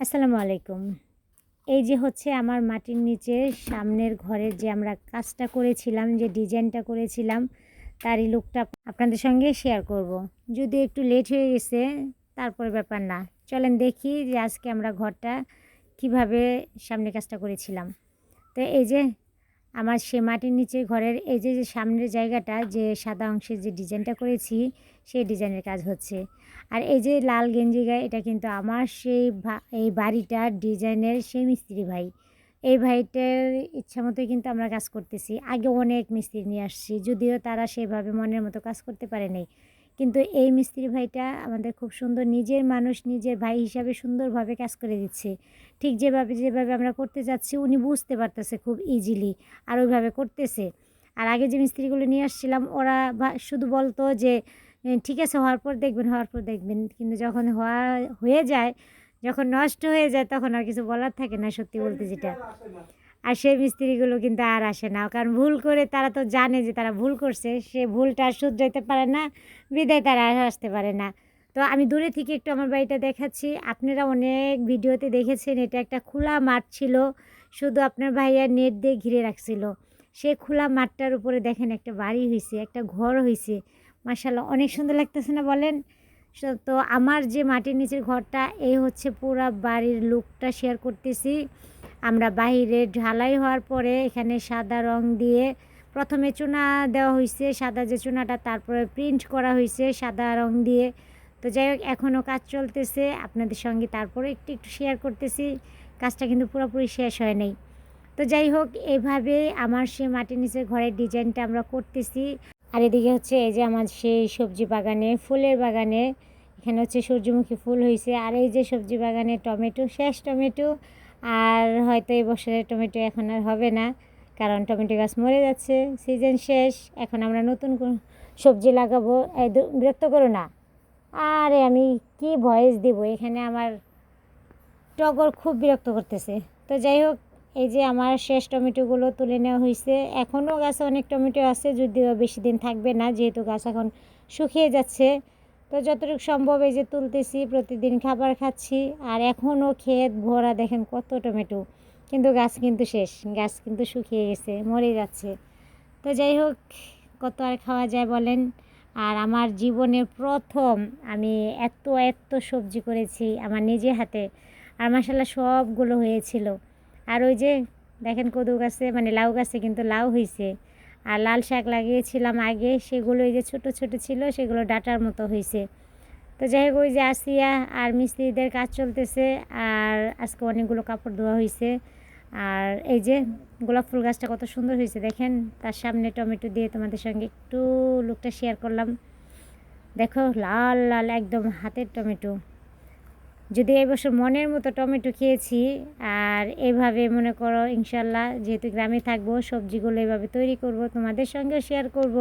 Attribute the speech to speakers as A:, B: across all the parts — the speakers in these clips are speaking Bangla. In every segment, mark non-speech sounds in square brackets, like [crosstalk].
A: আসসালামু আলাইকুম। এই যে হচ্ছে আমার মাটির নিচে সামনের ঘরে যে আমরা কাজটা করেছিলাম, যে ডিজাইনটা করেছিলাম, তারই লুকটা আপনাদের সঙ্গে শেয়ার করব। যদি একটু লেট হয়ে গেছে, তারপরে ব্যাপার না। চলেন দেখি যে আজকে আমরা ঘরটা কীভাবে সামনে কাজটা করেছিলাম। তো এই যে আমার সে মাটির নিচে ঘরের এই যে সামনের জায়গাটা, যে সাদা অংশের যে ডিজাইনটা করেছি, সেই ডিজাইনের কাজ হচ্ছে। আর এই যে লাল গেঞ্জি গায়ে, এটা কিন্তু আমার সেই এই বাড়িটার ডিজাইনের সেই মিস্ত্রি ভাই। এই ভাইটার ইচ্ছা মতোই কিন্তু আমরা কাজ করতেছি। আগে অনেক মিস্ত্রি নিয়ে আসছি, যদিও তারা সেভাবে মনের মতো কাজ করতে পারেনি কিন্তু এই মিস্ত্রি ভাইটা আমাদের খুব সুন্দর নিজের মানুষ, নিজের ভাই হিসাবে সুন্দরভাবে কাজ করে দিচ্ছে। ঠিক যেভাবে যেভাবে আমরা করতে যাচ্ছি, উনি বুঝতে পারতেছে খুব ইজিলি আর ওইভাবে করতেছে। আর আগে যে মিস্ত্রিগুলো নিয়ে আসছিলাম, ওরা শুধু বলতো যে ঠিক আছে, হওয়ার পর দেখবেন, হওয়ার পর দেখবেন। কিন্তু যখন হওয়া, হয়ে যায়, যখন নষ্ট হয়ে যায়, তখন আর কিছু বলার থাকে না সত্যি বলতে যেটা। আর সেই মিস্ত্রিগুলো কিন্তু আর আসে না। কারণ ভুল করে তারা তো জানে যে তারা ভুল করছে, সে ভুলটা শুধরাইতে পারে না, বিদায় তারা আসতে পারে না। তো আমি দূরে থেকে একটু আমার বাড়িটা দেখাচ্ছি। আপনারা অনেক ভিডিওতে দেখেছেন, এটা একটা খোলা মাঠ ছিল, শুধু আপনার ভাইয়া নেট দিয়ে ঘিরে রাখছিল। সে খোলা মাঠটার উপরে দেখেন একটা বাড়ি হয়েছে একটা ঘর হয়েছে মাসাল্লাহ অনেক সুন্দর লাগতেছে না বলেন? তো আমার যে মাটির নিচের ঘরটা, এই হচ্ছে পুরা বাড়ির লুকটা শেয়ার করতেছি। আমরা বাইরে ঢালাই হওয়ার পরে এখানে সাদা রং দিয়ে প্রথমে চুনা দেওয়া হয়েছে সাদা যে চুনাটা তারপরে প্রিন্ট করা হয়েছে সাদা রং দিয়ে। তো যাই হোক এখনও কাজ চলতেছে, আপনাদের সঙ্গে তারপরে একটু একটু শেয়ার করতেছি, কাজটা কিন্তু পুরোপুরি শেষ হয় নাই। তো যাই হোক, এভাবে আমার সে মাটির নিচের ঘরের ডিজাইনটা আমরা করতেছি। আর এদিকে হচ্ছে এই যে আমার সেই সবজি বাগানে, ফুলের বাগানে, এখানে হচ্ছে সূর্যমুখী ফুল হয়েছে আর এই যে সবজি বাগানে টমেটো, শেষ টমেটো আর হয়তো এই বছরের টমেটো এখন আর হবে না, কারণ টমেটো গাছ মরে যাচ্ছে সিজন শেষ, এখন আমরা নতুন সবজি লাগাবো বিরক্ত করো না। আরে আমি কি ভয়েস দিব, এখানে আমার টগর খুব বিরক্ত করতেছে। তো যাই হোক, এই যে আমার শেষ টমেটোগুলো তুলে নেওয়া হয়েছে এখনও গাছে অনেক টমেটো আছে, যদিও বেশি দিন থাকবে না, যেহেতু গাছ এখন শুকিয়ে যাচ্ছে। তো যতটুকু সম্ভব এই যে তুলতেছি, প্রতিদিন খাবার খাচ্ছি। আর এখনও ক্ষেত ভরা দেখেন কত টমেটো। কিন্তু গাছ কিন্তু শেষ, গাছ কিন্তু শুকিয়ে গেছে, মরে যাচ্ছে। তো যাই হোক, কত আর খাওয়া যায় বলেন। আর আমার জীবনের প্রথম আমি এত এত সবজি করেছি আমার নিজে হাতে। আর মাসাল্লাহ সবগুলো হয়েছিল। আর ওই যে দেখেন কদু গাছে মানে লাউ গাছে কিন্তু লাউ হয়েছে আর লাল শাক লাগিয়েছিলাম আগে, সেগুলো এই যে ছোট ছোট ছিল, সেগুলো ডাটার মতো হয়েছে। তো যাই হোক, ওই যে আসিয়া আর মিস্ত্রিদের কাজ চলতেছে, আর আজকে অনেকগুলো কাপড় ধোয়া হয়েছে। আর এই যে গোলাপ ফুল গাছটা কত সুন্দর হয়েছে দেখেন, তার সামনে টমেটো দিয়ে তোমাদের সঙ্গে একটু লুকটা শেয়ার করলাম। দেখো, লাল লাল, একদম হাতের টমেটো। যদি এই বছর মনের মতো টমেটো খেয়েছি আর এভাবে মনে করো ইনশাল্লাহ যেহেতু গ্রামে থাকব সবজিগুলো এভাবে তৈরি করব তোমাদের সঙ্গে শেয়ার করব।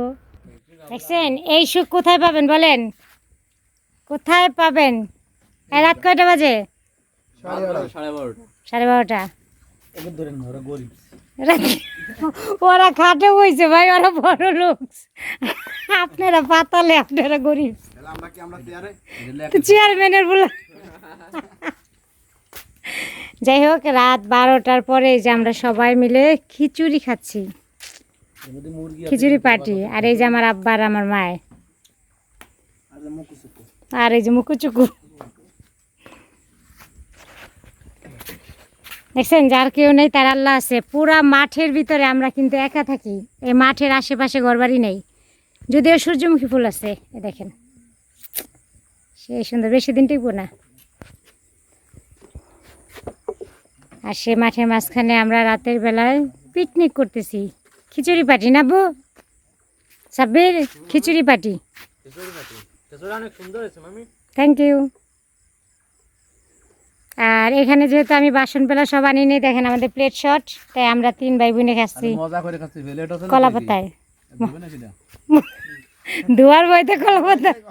A: দেখছেন? এই সুখ কোথায় পাবেন বলেন? কোথায় পাবেন? রাত কয়টা বাজে?
B: সাড়ে বারোটা। ওরা
A: খাটে বইছে ভাই ওরা বড় লোক। আপনারা পাতালে আপনারা গরিব।
B: আমরা কি আমরা চেয়ারে?
A: চেয়ারম্যানের বলে যাই হোক, রাত বারোটার পরে যে আমরা সবাই মিলে খিচুড়ি খাচ্ছি। খিচুড়ি পার্টি। আর এই যে আমার আব্বা আর আমার মায়।
B: আর
A: আর এই যে মুকুচুকু। দেখছেন, যার কেউ নেই, তার আল্লাহ আছে। পুরা মাঠের ভিতরে আমরা কিন্তু একা থাকি। এই মাঠের আশেপাশে ঘরবাড়ি নেই। যদিও সূর্যমুখী ফুল আছে, এ দেখেন। সেই সুন্দর, বেশি দিন টিকবো না। আর সে মাঠের মাঝখানে আমরা রাতের বেলায় পিকনিক করতেছি। খিচুড়ি পার্টি না বউ? সাব্বির খিচুড়ি
B: পাটি
A: থ্যাংক ইউ আর এখানে যেহেতু আমি বাসন পেলা সব আনি নেই দেখেন আমাদের প্লেট শট তাই আমরা তিন ভাই বোনে খাচ্ছি কলা পাতায়। দুয়ার বইতে কলা পাতা [laughs]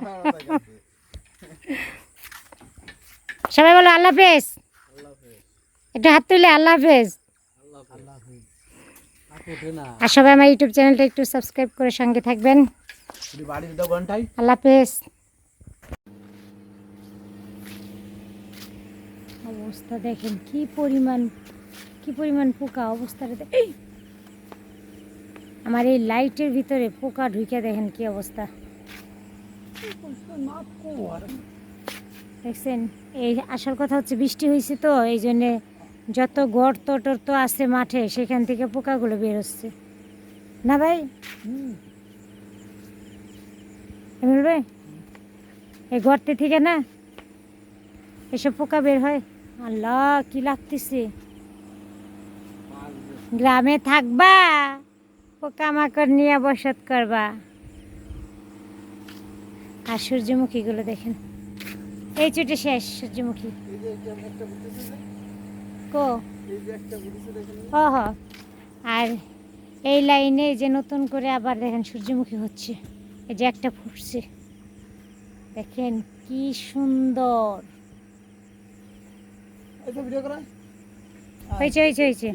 A: সবাই বলো আল্লাহ হাফেজ। একটু হাত তুলে আল্লাহ হাফেজ। আর সবাই আমার ইউটিউব চ্যানেলটা একটু সাবস্ক্রাইব করে সঙ্গে থাকবেন। আল্লাহ হাফেজ। অবস্থা দেখেন কি পরিমাণ কি পরিমাণ পোকা অবস্থাটা আমার এই লাইটের ভিতরে পোকা ঢুকে দেখেন কি অবস্থা। দেখছেন, এই আসার কথা হচ্ছে বৃষ্টি হয়েছে তো এই জন্যে যত গর্ত টর্ত আছে মাঠে, সেখান থেকে পোকাগুলো বের হচ্ছে। না ভাই? এমন ভাই? এই গর্তে থেকে না এসব পোকা বের হয়। আল্লাহ, কি লাগতেছে? গ্রামে থাকবা, পোকামাকড় নিয়ে বসত করবা। আর সূর্যমুখীগুলো দেখেন। এই চুটে শেষ সূর্যমুখী। কো ও হ আর এই লাইনে যে নতুন করে আবার দেখেন সূর্যমুখী হচ্ছে। এই যে একটা ফুটছে। দেখেন কি সুন্দর। হয়েছে হয়েছে হয়েছে।